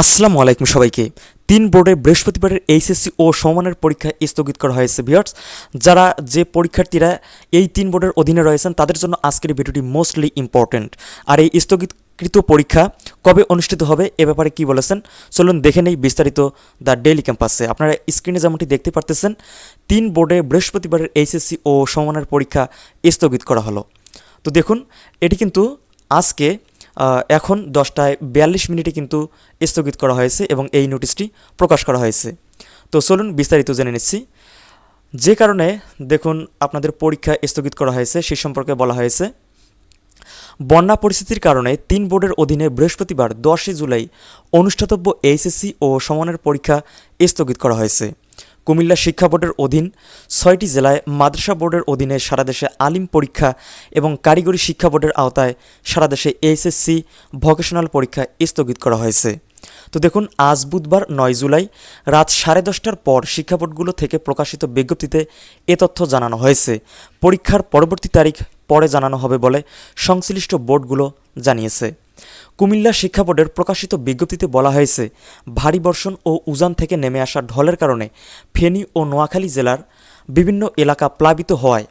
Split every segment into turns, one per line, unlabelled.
আসসালামু আলাইকুম সবাইকে। তিন বোর্ডে বৃহস্পতিবারের এইচএসসি ও সমানের পরীক্ষা স্থগিত করা হয়েছে, ভিউয়ার্স। যারা যে পরীক্ষার্থীরা এই তিন বোর্ডের অধীনে রয়েছেন, তাদের জন্য আজকের ভিডিওটি মোস্টলি ইম্পর্ট্যান্ট আর এই স্থগিতকৃত পরীক্ষা কবে অনুষ্ঠিত হবে, এ ব্যাপারে কি বলেছেন, চলুন দেখে নেই বিস্তারিত দ্য ডেইলি ক্যাম্পাসে। আপনারা স্ক্রিনে যেমনটি দেখতে পারতেছেন, তিন বোর্ডে বৃহস্পতিবারের এইচএসসি ও সমানের পরীক্ষা স্থগিত করা হলো। তো দেখুন, এটি কিন্তু আজকে এখন দশটায় বিয়াল্লিশ মিনিটে কিন্তু স্থগিত করা হয়েছে এবং এই নোটিশটি প্রকাশ করা হয়েছে। তো চলুন বিস্তারিত জেনে নিচ্ছি। যে কারণে দেখুন, আপনাদের পরীক্ষা স্থগিত করা হয়েছে, সে সম্পর্কে বলা হয়েছে। বন্যা পরিস্থিতির কারণে তিন বোর্ডের অধীনে বৃহস্পতিবার দশই জুলাই অনুষ্ঠিতব্য এইচএসসি ও সমানের পরীক্ষা স্থগিত করা হয়েছে। কুমিল্লা শিক্ষা বোর্ডের অধীন ছয়টি জেলায় মাদ্রাসা বোর্ডের অধীনে সারা দেশে আলিম পরীক্ষা এবং কারিগরি শিক্ষা বোর্ডের আওতায় সারা দেশে এইচএসসি ভোকেশনাল পরীক্ষা স্থগিত করা হয়েছে। তো দেখুন, আজ বুধবার নয় জুলাই রাত সাড়ে দশটার পর শিক্ষা বোর্ডগুলো থেকে প্রকাশিত বিজ্ঞপ্তিতে এ তথ্য জানানো হয়েছে। পরীক্ষার পরবর্তী তারিখ পরে জানানো হবে বলে সংশ্লিষ্ট বোর্ডগুলো জানিয়েছে। কুমিল্লা শিক্ষা বোর্ডের প্রকাশিত বিজ্ঞপ্তিতে বলা হয়েছে, ভারী বর্ষণ ও উজান থেকে নেমে আসা ঢলের কারণে ফেনী ও নোয়াখালী জেলার বিভিন্ন এলাকা প্লাবিত হওয়ায়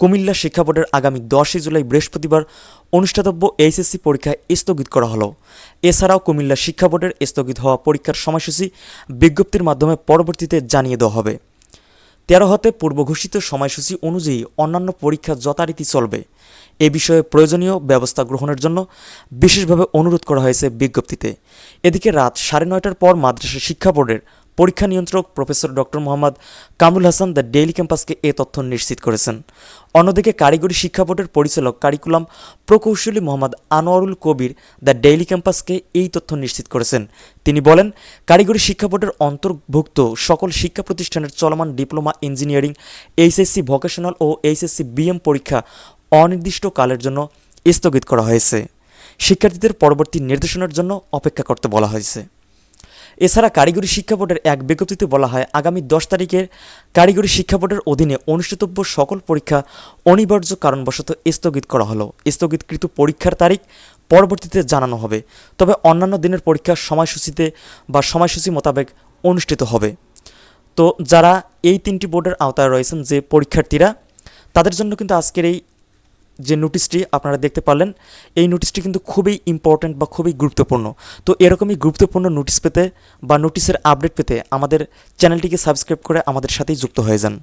কুমিল্লা শিক্ষা বোর্ডের আগামী দশই জুলাই বৃহস্পতিবার অনুষ্ঠিতব্য এইচএসসি পরীক্ষা স্থগিত করা হলো। এছাড়াও কুমিল্লা শিক্ষা বোর্ডের স্থগিত হওয়া পরীক্ষার সময়সূচি বিজ্ঞপ্তির মাধ্যমে পরবর্তীতে জানিয়ে দেওয়া হবে। তেরো হতে পূর্বঘোষিত সময়সূচি অনুযায়ী অন্যান্য পরীক্ষা যথারীতি চলবে। এ বিষয়ে প্রয়োজনীয় ব্যবস্থা গ্রহণের জন্য বিশেষভাবে অনুরোধ করা হয়েছে বিজ্ঞপ্তিতে। এদিকে রাত সাড়ে নয়টার পর মাদ্রাসা শিক্ষা বোর্ডের পরীক্ষা নিয়ন্ত্রক professor doctor Mohammad Kamrul Hasan the Daily ক্যাম্পাসকে এ তথ্য নিশ্চিত করেছেন। অন্যদিকে কারিগরি শিক্ষা বোর্ডের পরিচালক কারিকুলাম প্রকৌশলী মোহাম্মদ আনোয়ারুল কবির দ্য ডেইলি ক্যাম্পাসকে এই তথ্য নিশ্চিত করেছেন। তিনি বলেন, কারিগরি শিক্ষা বোর্ডের অন্তর্ভুক্ত সকল শিক্ষা প্রতিষ্ঠানের চলমান ডিপ্লোমা ইঞ্জিনিয়ারিং, এইচএসসি ভোকেশনাল ও এইচএসসি বিএম পরীক্ষা অনির্দিষ্টকালের জন্য স্থগিত করা হয়েছে। শিক্ষার্থীদের পরবর্তী নির্দেশনার জন্য অপেক্ষা করতে বলা হয়েছে। এছাড়া কারিগরি শিক্ষা বোর্ডের এক বিজ্ঞপ্তিতে বলা হয়, আগামী দশ তারিখের কারিগরি শিক্ষা বোর্ডের অধীনে অনুষ্ঠিতব্য সকল পরীক্ষা অনিবার্য কারণবশত স্থগিত করা হলো। স্থগিতকৃত পরীক্ষার তারিখ পরবর্তীতে জানানো হবে। তবে অন্যান্য দিনের পরীক্ষা সময়সূচিতে বা সময়সূচি মোতাবেক অনুষ্ঠিত হবে। তো যারা এই তিনটি বোর্ডের আওতায় রয়েছেন যে পরীক্ষার্থীরা, তাদের জন্য কিন্তু আজকের এই যে নোটিশটি আপনারা দেখতে পারলেন, এই নোটিশটি কিন্তু খুবই ইম্পর্ট্যান্ট বা খুবই গুরুত্বপূর্ণ। তো এরকমই গুরুত্বপূর্ণ নোটিশ পেতে বা নোটিশের আপডেট পেতে আমাদের চ্যানেলটিকে সাবস্ক্রাইব করে আমাদের সাথেই যুক্ত হয়ে যান।